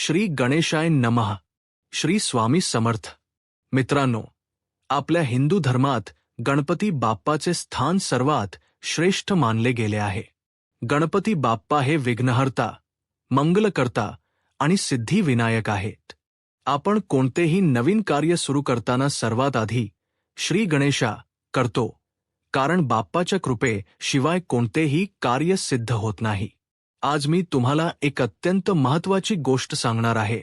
श्री गणेशाय नमः. श्री स्वामी समर्थ. मित्रांनो आपल्या हिंदू धर्मात गणपती बाप्पाचे स्थान सर्वात श्रेष्ठ मानले गेले आहे. गणपती बाप्पा हे विघ्नहर्ता मंगलकर्ता आणि सिद्धिविनायक आहेत. आपण कोणतेही नवीन कार्य सुरू करताना सर्वात आधी श्री गणेशा करतो कारण बाप्पाच्या कृपे शिवाय कोणतेही कार्य सिद्ध होत नाही. आज मी तुम्हाला एक अत्यंत महत्वाची गोष्ट सांगणार आहे.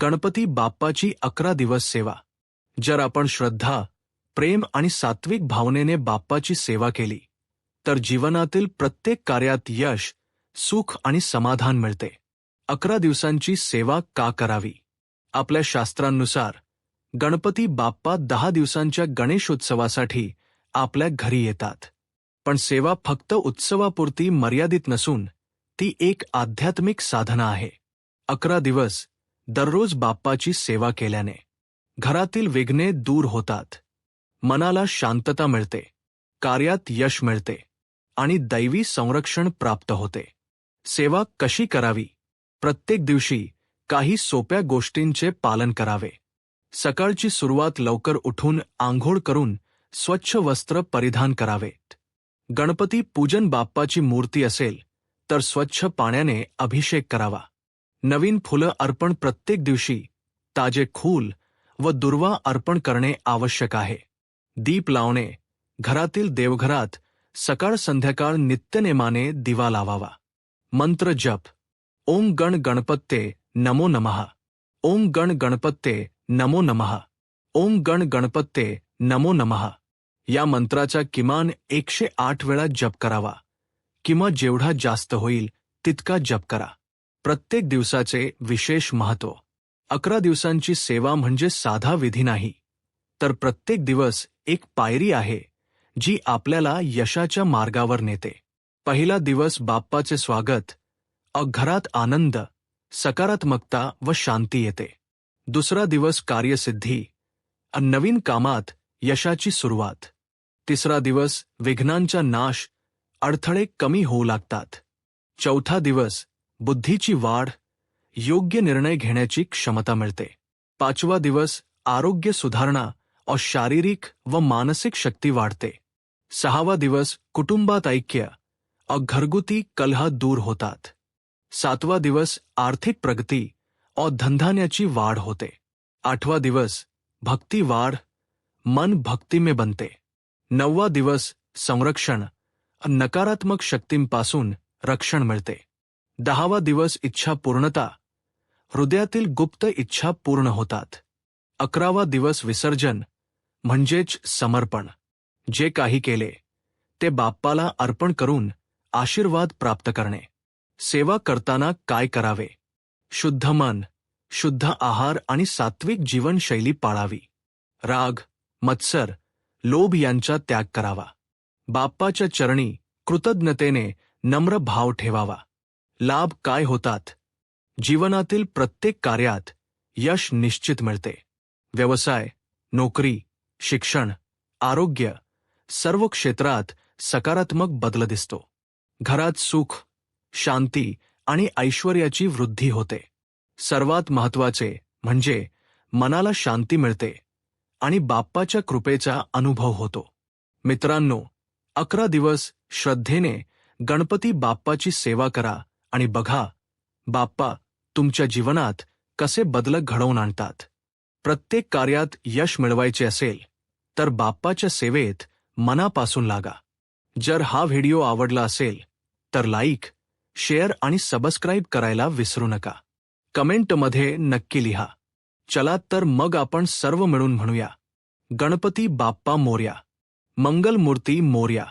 गणपती बाप्पाची अकरा दिवस सेवा. जर आपण श्रद्धा प्रेम आणि सात्विक भावनेने बाप्पाची सेवा केली तर जीवनातील प्रत्येक कार्यात यश सुख आणि समाधान मिळते. अकरा दिवसांची सेवा का करावी? आपल्या शास्त्रांनुसार गणपती बाप्पा दहा दिवसांच्या गणेशोत्सवासाठी आपल्या घरी येतात. पण सेवा फक्त उत्सवापुरती मर्यादित नसून ती एक आध्यात्मिक साधना आहे. अकरा दिवस दररोज बाप्पाची सेवा केल्याने घरातील विघ्ने दूर होतात. मनाला शांतता मिळते कार्यात यश मिळते आणि दैवी संरक्षण प्राप्त होते. सेवा कशी करावी? प्रत्येक दिवशी काही सोप्या गोष्टींचे पालन करावे. सकाळची सुरुवात लवकर उठून आंघोळ करून स्वच्छ वस्त्र परिधान करावेत. गणपती पूजन बाप्पाची मूर्ती असेल, तर स्वच्छ पाण्याने अभिषेक करावा. नवीन फुलं अर्पण प्रत्येक दिवशी, ताजे खूल व दुर्वा अर्पण करणे आवश्यक आहे. दीप लावणे, घरातील देवघरात सकाळ संध्याकाळ नित्यनेमाने दिवा लावावा. मंत्र जप. ओम गण गणपत्ते नमो नमः. ओम गण गणपत्ते नमो नमः. ओम गण गणपत्ते नमो नमः. या मंत्राचा किमान एकशे आठ वेळा जप करावा. किंवा जेवढा जास्त होईल तितका जप करा. प्रत्येक दिवसाचे विशेष महत्त्व अकरा दिवसांची सेवा म्हणजे साधा विधी नाही. तर प्रत्येक दिवस एक पायरी आहे जी आपल्याला यशाच्या मार्गावर नेते. पहिला दिवस बाप्पाचे स्वागत अ घरात आनंद सकारात्मकता व शांती येते. दुसरा दिवस कार्यसिद्धी अ नवीन कामात यशाची सुरुवात. तिसरा दिवस विघ्नांचा नाश, अडथळे कमी होऊ लागतात. चौथा दिवस बुद्धीची वाढ, योग्य निर्णय घेण्याची क्षमता मिळते. पाचवा दिवस आरोग्य सुधारणा और शारीरिक व मानसिक शक्ती वाढते. सहावा दिवस कुटुंबात ऐक्य और घरगुती कलह दूर होतात. सातवा दिवस आर्थिक प्रगती और धंधान्याची वाढ होते. आठवा दिवस भक्ती वाढ, मन भक्ती में बनते. नववा दिवस संरक्षण नकारात्मक शक्तींपासून रक्षण मिळते. दहावा दिवस इच्छा पूर्णता हृदयातील गुप्त इच्छा पूर्ण होतात. अकरावा दिवस विसर्जन म्हणजेच समर्पण. जे काही केले ते बाप्पाला अर्पण करून आशीर्वाद प्राप्त करणे. सेवा करताना काय करावे? शुद्ध मन शुद्ध आहार आणि सात्विक जीवनशैली पाळावी. राग मत्सर लोभ यांचा त्याग करावा. बाप्पाच्या चरणी कृतज्ञतेने नम्र भाव ठेवावा. लाभ काय होतात? जीवनातील प्रत्येक कार्यात यश निश्चित मिळते. व्यवसाय नोकरी शिक्षण आरोग्य सर्व क्षेत्रात सकारात्मक बदल दिसतो. घरात सुख शांती आणि ऐश्वर्याची वृद्धी होते. सर्वात महत्त्वाचे म्हणजे मनाला शांती मिळते. आणि बाप्पाच्या कृपेचा अनुभव होतो. मित्रांनो अकरा दिवस श्रद्धेने गणपती बाप्पाची सेवा करा आणि बघा बाप्पा तुमच्या जीवनात कसे बदल घडवून आणतात. प्रत्येक कार्यात यश मिळवायचे असेल तर बाप्पाच्या सेवेत मनापासून लागा. जर हा व्हिडिओ आवडला असेल तर लाईक शेअर आणि सबस्क्राईब करायला विसरू नका. कमेंटमध्ये नक्की लिहा. चला तर मग आपण सर्व मिळून म्हणूया. गणपती बाप्पा मोर्या. मंगलमूर्ती मोर्या.